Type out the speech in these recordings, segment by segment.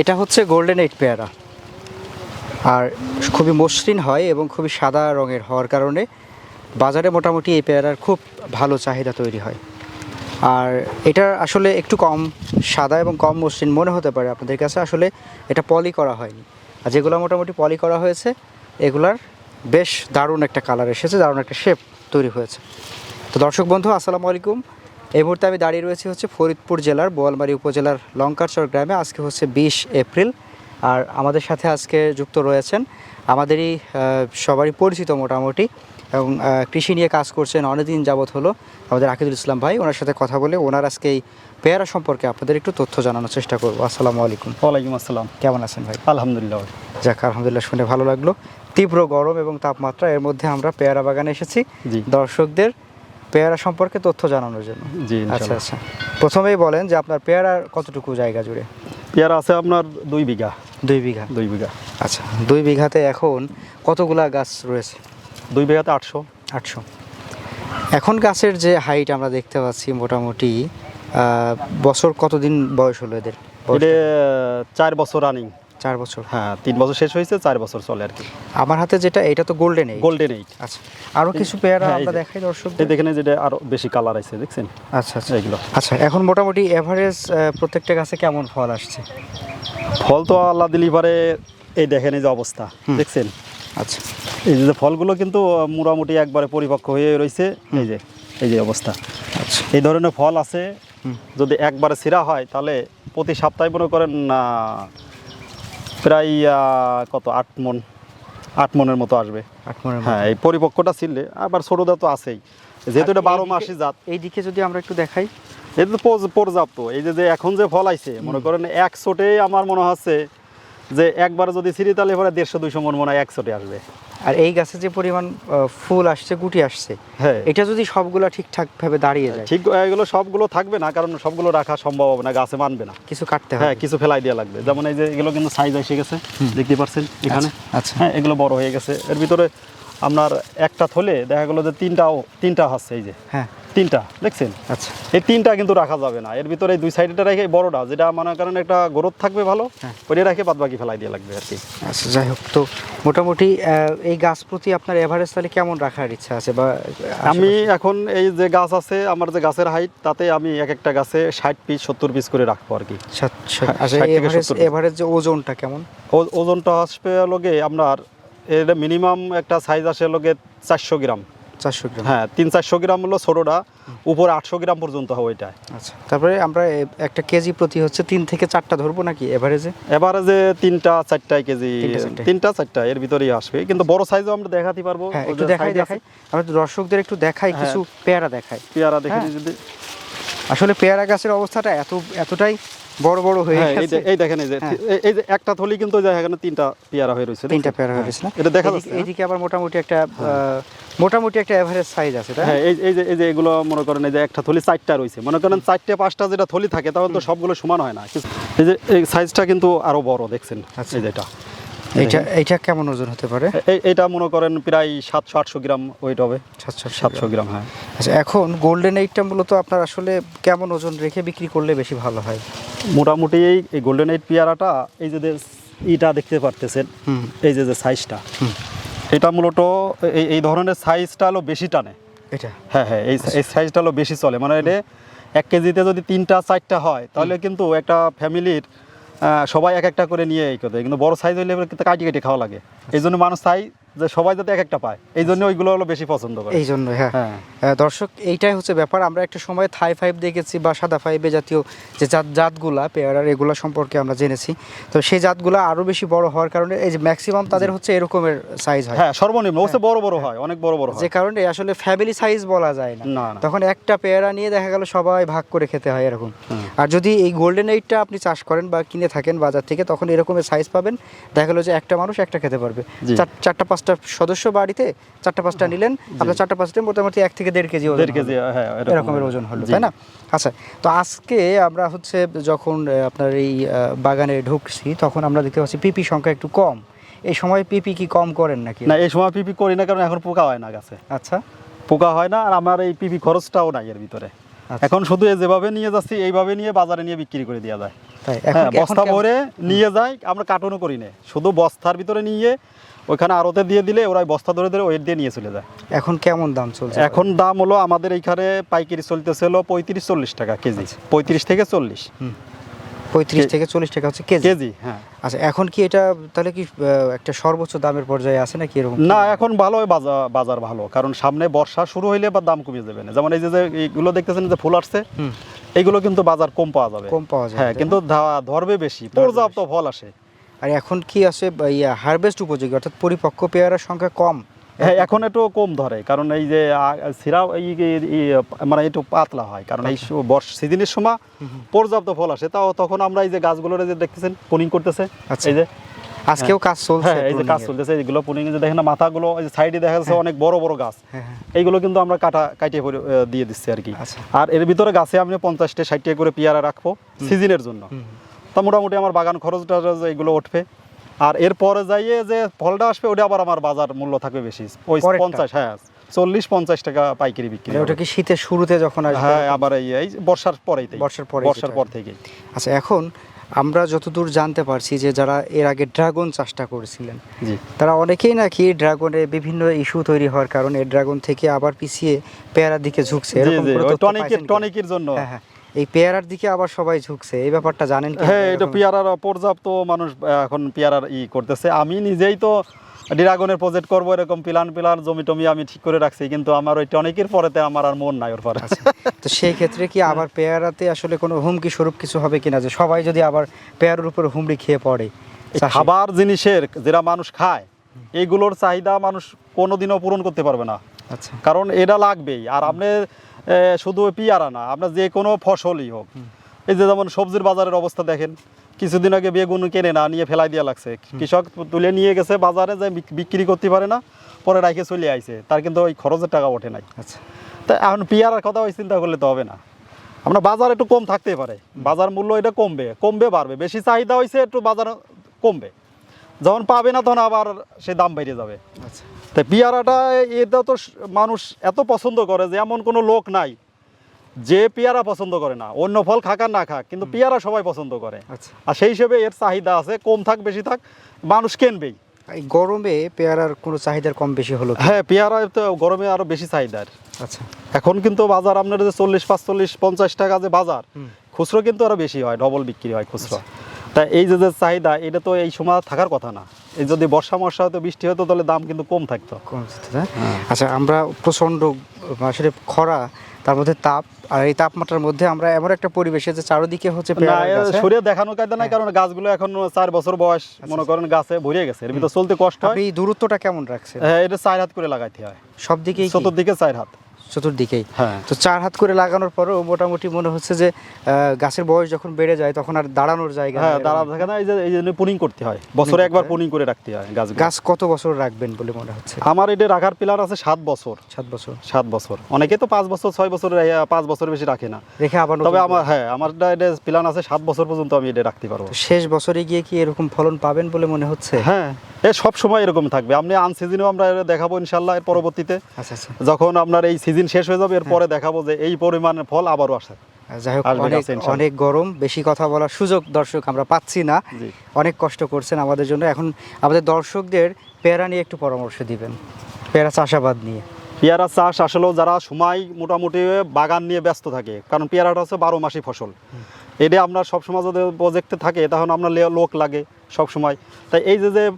এটা হচ্ছে golden eight পেয়ারা। আর খুবই মসৃণ হয় এবং খুবই সাদা রঙের হওয়ার কারণে বাজারে মোটামুটি এই পেয়ারার খুব ভালো চাহিদা তৈরি হয়। আর এটা আসলে একটু কম সাদা এবং কম মসৃণ মনে হতে পারে আপনাদের কাছে। আসলে এটা পলি করা হয়নি। আর যেগুলো মোটামুটি পলি করা হয়েছে, এগুলার বেশ দারুণ একটা কালার এসেছে, দারুণ একটা শেপ তৈরি হয়েছে। তো দর্শক বন্ধু, আসসালামু আলাইকুম। এই মুহূর্তে আমি দাঁড়িয়ে রয়েছি হচ্ছে ফরিদপুর জেলার বোয়ালমারী উপজেলার লঙ্কারচর গ্রামে। আজকে হচ্ছে বিশ এপ্রিল। আর আমাদের সাথে আজকে যুক্ত রয়েছেন আমাদেরই সবারই পরিচিত মোটামুটি এবং কৃষি নিয়ে কাজ করছেন অনেকদিন যাবৎ হলো আমাদের আকিদুল ইসলাম ভাই। ওনার সাথে কথা বলে ওনার আজকে এই পেয়ারা সম্পর্কে আপনাদের একটু তথ্য জানানোর চেষ্টা করব। আসসালামু আলাইকুম। ওয়ালাইকুম আসসালাম। কেমন আছেন ভাই? আলহামদুলিল্লাহ। যাক আলহামদুলিল্লাহ শুনে ভালো লাগল। তীব্র গরম এবং তাপমাত্রা এর মধ্যে আমরা পেয়ারা বাগানে এসেছি। দর্শকদের পেয়ারা সম্পর্কে তথ্য জানানোর জন্য। জি আচ্ছা আচ্ছা। প্রথমেই বলেন যে আপনার পেয়ারা কতটুকু জায়গা জুড়ে? পেয়ারা আছে আপনার দুই বিঘা। দুই বিঘা? দুই বিঘা। আচ্ছা দুই বিঘাতে এখন কতগুলা গাছ রয়েছে? দুই বিঘাতে আটশো। আটশো। এখন গাছের যে হাইট আমরা দেখতে পাচ্ছি মোটামুটি বছর কতদিন বয়স হলো এদের? চার বছর রানিং চার বছর। হ্যাঁ তিন বছর শেষ হয়েছে চার বছর চলে আর কি। আমার হাতে যেটা এটা তো গোল্ডেন এই গোল্ডেন এইট আচ্ছা আরও কিছু পেয়ারা হ্যাঁ, আমরা। দেখাই দর্শক দেখেন যেটা আরও বেশি কালার আছে দেখছেন? আচ্ছা আচ্ছা। এইগুলো। আচ্ছা এখন মোটামুটি এভারেজ প্রত্যেকটা গাছে কেমন ফল আসছে? ফল তো আল্লাহ দিলি পারে এই দেখেন এই যে অবস্থা দেখছেন? আচ্ছা। এই যে ফলগুলো কিন্তু মোটামুটি একবারে পরিপক্ক হয়ে রয়েছে এই যে এই যে অবস্থা। আচ্ছা। এই ধরনের ফল আছে যদি একবারে ছিঁড়া হয় তাহলে প্রতি সপ্তাহে মনে করেন না প্রায় কত আট মন আট মনের মতো আসবে। আট মনের হ্যাঁ এই পরিপক্কটা ছিললে আবার ছোটদা তো আছেই। যেহেতু এটা বারো মাসই জাত। এইদিকে যদি আমরা একটু দেখাই। এটা তো পর্যাপ্ত। এই যে এখন যে ফল আইছে মনে করেন এক একশোটে আমার মনে হচ্ছে যে একবার যদি সিঁড়ি তাহলে পরে দেড়শো দুইশো মন মনে হয় একশোটে আসবে। আর এই গাছে যে পরিমাণ ফুল আসছে গুটি আসছে হ্যাঁ। এটা যদি সবগুলা ঠিকঠাক ভাবে দাঁড়িয়ে যায়। ঠিক এগুলো সবগুলো থাকবে না কারণ সবগুলো রাখা সম্ভব হবে না গাছে মানবে না। কিছু কাটতে হ্যাঁ হবে। কিছু ফেলাই দেওয়া লাগবে। যেমন এই যে এগুলো কিন্তু সাইজ এসে গেছে দেখতে পাচ্ছেন এখানে? আচ্ছা। হ্যাঁ এগুলো বড় হয়ে গেছে। এর ভিতরে আপনার একটা থলে দেখা গেলো যে তিনটাও তিনটা হচ্ছে এই যে। হ্যাঁ। তিনটা দেখছেন? আচ্ছা। এই তিনটা কিন্তু রাখা যাবে না। এর ভিতরে এই দুই সাইডটা রেখে বড়টা যেটা মনে করেন একটা গ্রোথ থাকবে ভালো হ্যাঁ। ওইটা রেখে বাদ বাকি ফেলাই দিয়ে লাগবে আর কি। আচ্ছা যাই হোক তো মোটামুটি এই গাছ প্রতি আপনার এভারেজ তাহলে কেমন রাখার ইচ্ছা আছে বা আমি এখন এই যে গাছ আছে আমার যে গাছের হাইট তাতে আমি এক একটা গাছে ষাট পিস সত্তর পিস করে রাখব আর কি। আচ্ছা এভারেজ যে ওজনটা কেমন? ওজনটা আসবে লগে আপনার এর মিনিমাম একটা সাইজ আসে লগে চারশো গ্রাম। চারশো গ্রাম। হ্যাঁ তিন চারশো গ্রাম হলো ছোটোটা উপরে আটশো গ্রাম পর্যন্ত হবে এটা। আচ্ছা তারপরে আমরা একটা কেজি প্রতি হচ্ছে তিন থেকে চারটা ধরবো নাকি এভারেজে এবারে যে তিনটা চারটায় কেজি তিনটা, চারটা। এর ভিতরেই আসবে। কিন্তু বড় সাইজও আমরা দেখাতে পারব। হ্যাঁ একটু দেখাই দেখাই। আমরা দর্শকদের একটু দেখাই হ্যাঁ। কিছু পেয়ারা দেখাই। পেয়ারা দেখে হ্যাঁ। যদি আসলে পেয়ারা গাছের অবস্থাটা এত এতটাই বড় বড় হয়ে হ্যাঁ এই গেছে। এই দেখেন এই যে হ্যাঁ। এই- যে একটা থলি কিন্তু এখানে তিনটা পেয়ারা হয়ে রয়েছে তিনটা পেয়ারা হয়ে গেছে এটা দেখা যাচ্ছে? এইদিকে আবার মোটামুটি একটা মোটামুটি একটা এভারেজ সাইজ আছে তাই হ্যাঁ এই এই যে এই যে এগুলো মনে করেন এই যে একটা থলি চারটা রয়েছে। মনে করেন চারটে পাঁচটা যেটা থলি থাকে তখন তো সবগুলো সমান হয় না। এই যে এই সাইজটা কিন্তু আরও বড় দেখছেন? আচ্ছা। এই যেটা এইটা এইটা কেমন ওজন হতে পারে? এইটা মনে করেন প্রায় সাতশো আটশো গ্রাম ওয়েট হবে। সাতশো সাতশো গ্রাম। হ্যাঁ। আচ্ছা এখন গোল্ডেন এইটটা মূলত আপনার আসলে কেমন ওজন রেখে বিক্রি করলে বেশি ভালো হয়? মোটামুটি এই এই গোল্ডেন এইট পেয়ারাটা এই যে ইটা দেখতে পারতেছেন এই যে যে সাইজটা এটা মূলত এই এই ধরনের সাইজটা হলো বেশি টানে। এটা? হ্যাঁ হ্যাঁ এই এই সাইজটা হলো বেশি চলে। মানে এটা এক কেজিতে যদি তিনটা চারটা হয় তাহলে কিন্তু একটা ফ্যামিলির সবাই এক একটা করে নিয়ে এই করতে কিন্তু বড় সাইজ কিন্তু কাটি কেটে খাওয়া লাগে। এই জন্য মানুষ চাই যে সবাই যাতে এক একটা পায়। এই জন্য ওইগুলো হলো বেশি পছন্দ করে। এই জন্য হ্যাঁ। হ্যাঁ। দর্শক এইটাই হচ্ছে ব্যাপার। আমরা একটা সময় থাই ফাইভ দেখেছি বা সাদা ফাইভে জাতীয় যে জাত জাতগুলা পেয়ারার এগুলো সম্পর্কে আমরা জেনেছি। তো সেই জাতগুলা আরও বেশি বড় হওয়ার কারণে এই যে ম্যাক্সিমাম তাদের হচ্ছে এরকমের সাইজ হয়। হ্যাঁ সর্বনিম্ন। ওসে বড় বড় হয় অনেক বড় বড় যে কারণে আসলে ফ্যামিলি সাইজ বলা যায় না। তখন একটা পেয়ারা নিয়ে দেখা গেল সবাই ভাগ করে খেতে হয় এরকম। আর যদি এই গোল্ডেন এইটটা আপনি চাষ করেন বা কিনে থাকেন বাজার থেকে তখন এরকমের সাইজ পাবেন। দেখা গেলো যে একটা মানুষ একটা খেতে পারবে। চার- চারটা পাঁচটা সদস্য বাড়িতে চারটা পাঁচটা নিলেন আপনার চারটা পাঁচটা মোটামুটি এক থেকে দেড় কেজি দেড় কেজি হ্যাঁ এরকমের ওজন হলো তাই না? আচ্ছা তো আজকে আমরা হচ্ছে যখন আপনার এই বাগানে ঢুকছি তখন আমরা দেখতে পাচ্ছি পিপি সংখ্যা একটু কম। এই সময় পিপি কি কম করেন নাকি? না এই সময় পিপি করি না কারণ এখন পোকা হয় না গাছে। আচ্ছা। পোকা হয় না আর আমার এই পিপি খরচটাও নাই এর ভিতরে। আচ্ছা। এখন শুধু এ যেভাবে নিয়ে যাচ্ছি এইভাবে নিয়ে বাজারে নিয়ে বিক্রি করে দেওয়া যায়। হ্যাঁ বস্তা ভরে নিয়ে যাই আমরা কার্টুনও করি না। শুধু বস্তার ভিতরে নিয়ে ওইখানে আড়তে দিয়ে দিলে ওরা বস্তা ধরে ধরে ওয়েট দিয়ে নিয়ে চলে যায়। এখন কেমন দাম চলছে? এখন দাম হলো আমাদের এইখানে পাইকারি চলতেছে হলো পঁয়ত্রিশ চল্লিশ টাকা কেজি। আচ্ছা। পঁয়ত্রিশ থেকে চল্লিশ। পঁয়ত্রিশ থেকে চল্লিশ টাকা হচ্ছে কেজি? কেজি হ্যাঁ। আচ্ছা এখন কি এটা তাহলে কি একটা সর্বোচ্চ দামের পর্যায়ে আছে নাকি এরকম? না এখন ভালো বাজার বাজার ভালো। কারণ সামনে বর্ষা শুরু হইলে বা দাম কমে যাবে না। যেমন এই যে এইগুলো দেখতেছেন যে ফুল আসছে হুম। এইগুলো কিন্তু বাজার কম পাওয়া যাবে। কম পাওয়া যায় হ্যাঁ কিন্তু ধরবে বেশি। পর্যাপ্ত ফল আসে। আর এখন কি আছে ইয়া হারভেস্ট উপযোগী অর্থাৎ পরিপক্ক পেয়ারার সংখ্যা কম। হ্যাঁ এখন একটু কম ধরে কারণ এই যে সিরা মানে একটু পাতলা হয় কারণ এই আচ্ছা। বর্ষ সিজনের সময় পর্যাপ্ত ফল আসে তাও তখন আমরা এই যে গাছগুলোর যে দেখতেছেন পুনিং করতেছে আচ্ছা। এই যে আজকেও কাজ চলছে হ্যাঁ এই যে কাজ চলতেছে এইগুলো পুনিং যে দেখেন না মাথাগুলো এই যে সাইডে দেখা যাচ্ছে অনেক বড় বড় গাছ। হ্যাঁ হ্যাঁ। এইগুলো কিন্তু আমরা কাটা কাটিয়ে পরে, দিয়ে দিচ্ছি আর কি। আচ্ছা। আর এর ভিতরে গাছে আমি পঞ্চাশটা ষাটটা করে পেয়ারা রাখব সিজনের জন্য। তা মোটামুটি আমার বাগান খরচটা যে এগুলো উঠবে। আর এরপরে যাইয়ে যে ফলটা আসবে ওটা আবার আমার বাজার মূল্য থাকবে বেশি। ওই পঞ্চাশ হ্যাঁ চল্লিশ পঞ্চাশ টাকা পাইকারি বিক্রি মানে ওটা কি শীতের শুরুতে যখন আসবে? হ্যাঁ আবার এই এই বর্ষার পরেই বর্ষার পরেই বর্ষার পর থেকে। আচ্ছা এখন আমরা যতদূর জানতে পারছি যে যারা এর আগে ড্রাগন চাষটা করেছিলেন জি। তারা অনেকেই নাকি ড্রাগনে বিভিন্ন ইস্যু তৈরি হওয়ার কারণে ড্রাগন থেকে আবার পিছিয়ে পেয়ারার দিকে ঝুঁকছে। টনিকের টনিকের জন্য। হ্যাঁ হ্যাঁ। এই পেয়ারার দিকে আবার সবাই ঝুঁকছে এই ব্যাপারটা জানেন হ্যাঁ এটা পেয়ারার পর্যাপ্ত মানুষ এখন পেয়ারার ই করতেছে। আমি নিজেই তো ড্রাগনের প্রজেক্ট করব এরকম প্লান প্লান জমি টমি আমি ঠিক করে রাখছি কিন্তু আমার ওই টনিকের পরেতে আমার আর মন নাই ওর পরে। আচ্ছা তো সেই ক্ষেত্রে কি আবার পেয়ারাতে আসলে কোনো হুমকি স্বরূপ কিছু হবে কিনা? যে সবাই যদি আবার পেয়ারার উপর হুমড়ি খেয়ে পড়ে খাবার জিনিসের যেটা মানুষ খায় এইগুলোর চাহিদা মানুষ কোনোদিনও পূরণ করতে পারবে না। আচ্ছা। কারণ এটা লাগবেই। আর আপনি শুধু পিয়ারা না আপনার যে কোনো ফসলই হোক। এই যে যেমন সবজির বাজারের অবস্থা দেখেন কিছুদিন আগে বেগুন কেনে না নিয়ে ফেলাই দেওয়া লাগছে। কৃষক তুলে নিয়ে গেছে বাজারে যে বিক্রি করতে পারে না পরে রাখে চলে আইছে। তার কিন্তু ওই খরচের টাকা ওঠে নাই। আচ্ছা। তা এখন পেয়ারার কথা ওই চিন্তা করলে তো হবে না। আমরা বাজার একটু কম থাকতে পারে। বাজার মূল্য এটা কমবে কমবে বাড়বে। বেশি চাহিদা হয়েছে একটু বাজার কমবে। যখন পাবে না তখন আবার সে দাম বেড়ে যাবে। আচ্ছা। তাই পেয়ারাটা এটা তো মানুষ এত পছন্দ করে যে এমন কোনো লোক নাই যে পেয়ারা পছন্দ করে না। অন্য ফল খাক আর না খাক কিন্তু পেয়ারা সবাই পছন্দ করে। আচ্ছা। আর সেই হিসেবে এর চাহিদা আছে কম থাক বেশি থাক মানুষ কিনবেই। গরমে পেয়ারার কোনো চাহিদার কম বেশি হলো হ্যাঁ পেয়ারা তো গরমে আরও বেশি চাহিদার। আচ্ছা। এখন কিন্তু বাজার আপনার যে চল্লিশ পাঁচচল্লিশ পঞ্চাশ টাকা যে বাজার খুচরো কিন্তু আরও বেশি হয় ডবল বিক্রি হয় খুচরো। তাই এই যে যে চাহিদা এটা তো এই সময় থাকার কথা না। এই যদি বর্ষা মর্ষা হতো বৃষ্টি হতো তাহলে দাম কিন্তু কম থাকতো। কম আচ্ছা আমরা প্রচণ্ড আসলে খরা তার মধ্যে তাপ আর এই তাপমাত্রার মধ্যে আমরা এমন একটা পরিবেশে যে চারদিকে হচ্ছে এ হ্যাঁ? সরিয়ে দেখানোর কায়দা নাই কারণ গাছগুলো এখন চার বছর বয়স মনে করেন গাছে ভরে গেছে এর ভিতর চলতে কষ্ট হয়। এই দূরত্বটা কেমন রাখছে হ্যাঁ, এটা চার হাত করে লাগাইতে হয়। সব দিকেই কি? চতুর্দিকে চার হাত। চতুর্দিকেই। হ্যাঁ। তো চার হাত করে লাগানোর পরেও মোটামুটি মনে হচ্ছে যে গাছের বয়স যখন বেড়ে যায় তখন আর দাঁড়ানোর জায়গা হ্যাঁ। দাঁড়া থাকে না এই যে এই জন্য পুনিং করতে হয়। বছরে একবার পুনিং করে রাখতে হয় গাছ গাছ কত বছর রাখবেন বলে মনে হচ্ছে? আমার এটা রাখার প্ল্যান আছে সাত বছর। সাত বছর। সাত বছর। অনেকে তো পাঁচ বছর ছয় বছর পাঁচ বছর বেশি রাখে না। রেখে আবার তবে আমার হ্যাঁ আমার এটা প্ল্যান আছে সাত বছর পর্যন্ত আমি এটা রাখতে পারব। শেষ বছরে গিয়ে কি এরকম ফলন পাবেন বলে মনে হচ্ছে? হ্যাঁ। এ সব সময় এরকম থাকবে। আপনি আন সিজনেও আমরা দেখাবো ইনশাল্লাহ এর পরবর্তীতে। আচ্ছা আচ্ছা। যখন আপনার এই সিজন শেষ হয়ে যাবে এরপরে দেখাবো যে এই পরিমাণের ফল আবারও আসে। যাই হোক অনেক অনেক গরম বেশি কথা বলার সুযোগ দর্শক আমরা পাচ্ছি না। অনেক কষ্ট করছেন আমাদের জন্য। এখন আমাদের দর্শকদের পেয়ারা নিয়ে একটু পরামর্শ দিবেন। পেয়ারা চাষাবাদ নিয়ে। পেয়ারা চাষ আসলেও যারা সময় মোটামুটি বাগান নিয়ে ব্যস্ত থাকে কারণ পেয়ারাটা হচ্ছে বারো মাসি ফসল। এটা আপনার সবসময় যদি প্রজেক্টে থাকে তখন আপনার লোক লাগে সব সময়। তাই এই যে যে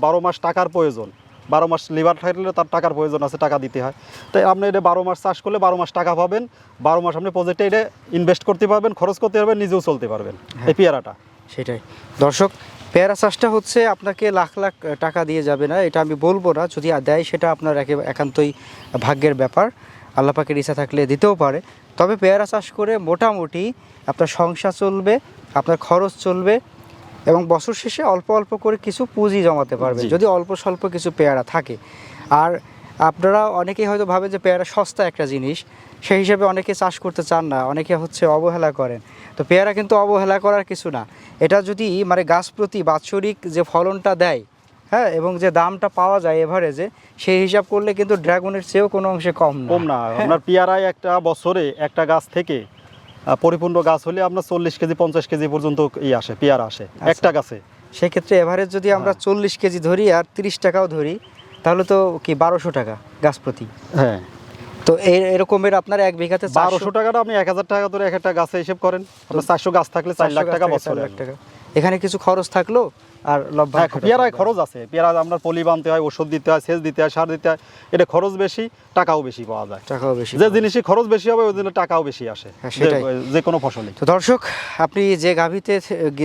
বারো মাস টাকার প্রয়োজন বারো মাস লিভার থাকলে তার টাকার প্রয়োজন আছে টাকা দিতে হয়। তাই আপনি এটা বারো মাস চাষ করলে বারো মাস টাকা পাবেন বারো মাস আপনি প্রজেক্টে এটা ইনভেস্ট করতে পারবেন খরচ করতে পারবেন নিজেও চলতে পারবেন। এই পেয়ারাটা। সেটাই। দর্শক পেয়ারা চাষটা হচ্ছে আপনাকে লাখ লাখ টাকা দিয়ে যাবে না এটা আমি বলব না। যদি দেয় সেটা আপনার একে- একান্তই ভাগ্যের ব্যাপার। আল্লাহ পাকের ইচ্ছা থাকলে দিতেও পারে। তবে পেয়ারা চাষ করে মোটামুটি আপনার সংসার চলবে আপনার খরচ চলবে এবং বছর শেষে অল্প অল্প করে কিছু পুঁজি জমাতে পারবে যদি অল্প স্বল্প কিছু পেয়ারা থাকে। আর আপনারা অনেকেই হয়তো ভাবেন যে পেয়ারা সস্তা একটা জিনিস সেই হিসেবে অনেকে চাষ করতে চান না অনেকে হচ্ছে অবহেলা করেন। তো পেয়ারা কিন্তু অবহেলা করার কিছু না। এটা যদি মানে গাছ প্রতি বাৎসরিক যে ফলনটা দেয় হ্যাঁ এবং যে দামটা পাওয়া যায় এভারেজে সেই হিসাব করলে কিন্তু ড্রাগনের চেয়েও কোনো অংশে কম না। কম না। আপনার পেয়ারায় একটা বছরে একটা গাছ থেকে পরিপূর্ণ গাছ হলে আপনার চল্লিশ কেজি পঞ্চাশ কেজি পর্যন্ত ই আসে পেয়ারা আসে আচ্ছা। একটা গাছে। সেক্ষেত্রে এভারেজ যদি আমরা চল্লিশ কেজি ধরি আর তিরিশ টাকাও ধরি তাহলে তো কি বারোশো টাকা গাছ প্রতি? হ্যাঁ। তো এই এরকমের আপনার এক বিঘাতে বারোশো টাকাটা আপনি এক হাজার টাকা ধরে এক একটা গাছে হিসেব করেন। আপনার চারশো গাছ থাকলে চার লাখ টাকা বছরে লাখ টাকা। এখানে কিছু খরচ থাকল? আর হ্যাঁ পেয়ারায় খরচ আছে। পেয়ারা আপনার পলি বানতে হয় ওষুধ দিতে হয় সেচ দিতে হয় সার দিতে হয় এটা খরচ বেশি টাকাও বেশি পাওয়া যায়। টাকাও বেশি যে জিনিসই খরচ বেশি হবে ওই জন্য টাকাও বেশি আসে। হ্যাঁ, সেটাই। যে- কোনো ফসলে। তো দর্শক আপনি যে গাভীতে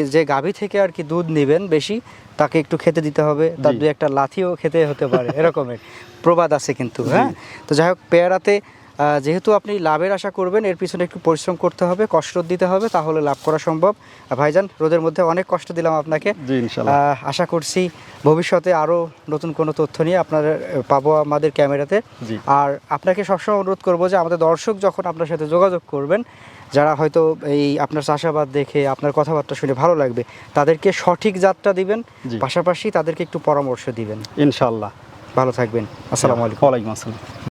যে গাভী থেকে আর কি দুধ নেবেন বেশি তাকে একটু খেতে দিতে হবে। তার দু একটা লাথিও খেতে হতে পারে এরকমের প্রবাদ আছে কিন্তু হ্যাঁ? তো যাই হোক পেয়ারাতে যেহেতু আপনি লাভের আশা করবেন এর পিছনে একটু পরিশ্রম করতে হবে কষ্ট দিতে হবে তাহলে লাভ করা সম্ভব। ভাইজান রোদের মধ্যে অনেক কষ্ট দিলাম আপনাকে। আশা করছি ভবিষ্যতে আরও নতুন কোনো তথ্য নিয়ে আপনার পাবো আমাদের ক্যামেরাতে। আর আপনাকে সবসময় অনুরোধ করব যে আমাদের দর্শক যখন আপনার সাথে যোগাযোগ করবেন যারা হয়তো এই আপনার চাষাবাদ দেখে আপনার কথাবার্তা শুনে ভালো লাগবে তাদেরকে সঠিক যাত্রা দিবেন পাশাপাশি তাদেরকে একটু পরামর্শ দিবেন। ইনশাল্লাহ। ভালো থাকবেন। আসসালামু আলাইকুম। ওয়ালাইকুম আসসালাম।